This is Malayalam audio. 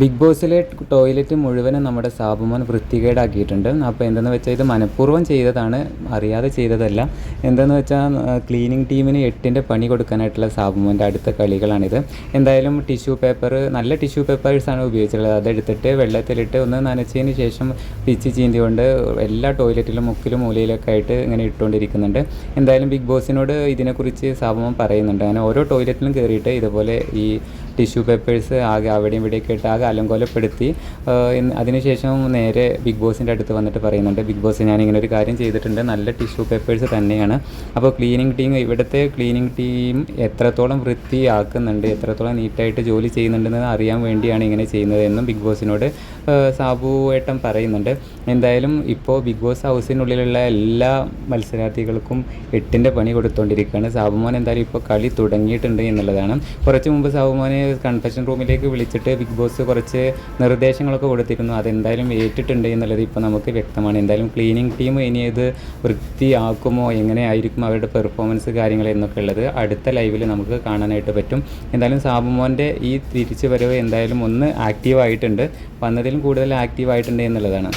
ബിഗ് ബോസിലെ ടോയ്ലറ്റ് മുഴുവനും നമ്മുടെ സാബുമോൻ വൃത്തികേടാക്കിയിട്ടുണ്ട്. അപ്പോൾ എന്തെന്ന് വെച്ചാൽ ഇത് മനഃപൂർവം ചെയ്തതാണ് അറിയാതെ ചെയ്തതല്ല. എന്തെന്ന് വെച്ചാൽ ക്ലീനിങ് ടീമിന് എട്ടിന്റെ പണി കൊടുക്കാനായിട്ടുള്ള സാബുമോന്റെ അടുത്ത കളികളാണിത്. എന്തായാലും ടിഷ്യൂ പേപ്പർ നല്ല ടിഷ്യൂ പേപ്പേഴ്സാണ് ഉപയോഗിച്ചിട്ടുള്ളത്. അതെടുത്തിട്ട് വെള്ളത്തിലിട്ട് ഒന്ന് നനച്ചതിന് ശേഷം പിച്ച് ചീന്തി കൊണ്ട് എല്ലാ ടോയ്ലറ്റിലും മുക്കിലും മൂലയിലൊക്കെ ആയിട്ട് ഇങ്ങനെ ഇട്ടുകൊണ്ടിരിക്കുന്നുണ്ട്. എന്തായാലും ബിഗ് ബോസിനോട് ഇതിനെക്കുറിച്ച് സാബുമോൻ പറയുന്നുണ്ട്. അങ്ങനെ ഓരോ ടോയ്ലറ്റിലും കയറിയിട്ട് ഇതുപോലെ ഈ ടിഷ്യൂ പേപ്പേഴ്സ് ആകെ അവിടെയും ഇവിടെയൊക്കെ ഇട്ട് ആകെ അലങ്കോലപ്പെടുത്തി. അതിനുശേഷം നേരെ ബിഗ് ബോസിന്റെ അടുത്ത് വന്നിട്ട് പറയുന്നുണ്ട് ബിഗ് ബോസ് ഞാൻ ഇങ്ങനെ ഒരു കാര്യം ചെയ്തിട്ടുണ്ട് നല്ല ടിഷ്യൂ പേപ്പേഴ്സ് തന്നെയാണ്. അപ്പോൾ ക്ലീനിങ് ടീം ഇവിടുത്തെ ക്ലീനിങ് ടീം എത്രത്തോളം വൃത്തിയാക്കുന്നുണ്ട് എത്രത്തോളം നീറ്റായിട്ട് ജോലി ചെയ്യുന്നുണ്ടെന്ന് അറിയാൻ വേണ്ടിയാണ് ഇങ്ങനെ ചെയ്യുന്നത് എന്നും ബിഗ് ബോസിനോട് സാബു ഏട്ടൻ പറയുന്നുണ്ട്. എന്തായാലും ഇപ്പോൾ ബിഗ് ബോസ് ഹൗസിനുള്ളിലുള്ള എല്ലാ മത്സരാർത്ഥികൾക്കും എട്ടിന്റെ പണി കൊടുത്തുകൊണ്ടിരിക്കുകയാണ് സാബുമോൻ എന്തായാലും ഇപ്പോൾ കളി തുടങ്ങിയിട്ടുണ്ട് എന്നുള്ളതാണ്. കുറച്ച് മുമ്പ് സാബുമോനെ കൺഫെഷൻ റൂമിലേക്ക് വിളിച്ചിട്ട് ബിഗ് ബോസ് കുറച്ച് നിർദ്ദേശങ്ങളൊക്കെ കൊടുത്തിരുന്നു. അതെന്തായാലും ഏറ്റിട്ടുണ്ട് എന്നുള്ളത് ഇപ്പോൾ നമുക്ക് വ്യക്തമാണ്. എന്തായാലും ക്ലീനിങ് ടീം ഇനി ഇത് വൃത്തിയാക്കുമോ എങ്ങനെയായിരിക്കും അവരുടെ പെർഫോമൻസ് കാര്യങ്ങൾ എന്നൊക്കെ ഉള്ളത് അടുത്ത ലൈവിൽ നമുക്ക് കാണാനായിട്ട് പറ്റും. എന്തായാലും സാബുമോന്റെ ഈ തിരിച്ചു വരവ് എന്തായാലും ഒന്ന് ആക്റ്റീവ് ആയിട്ടുണ്ട്. വന്നതിലും കൂടുതൽ ആക്റ്റീവ് ആയിട്ടുണ്ട് എന്നുള്ളതാണ്.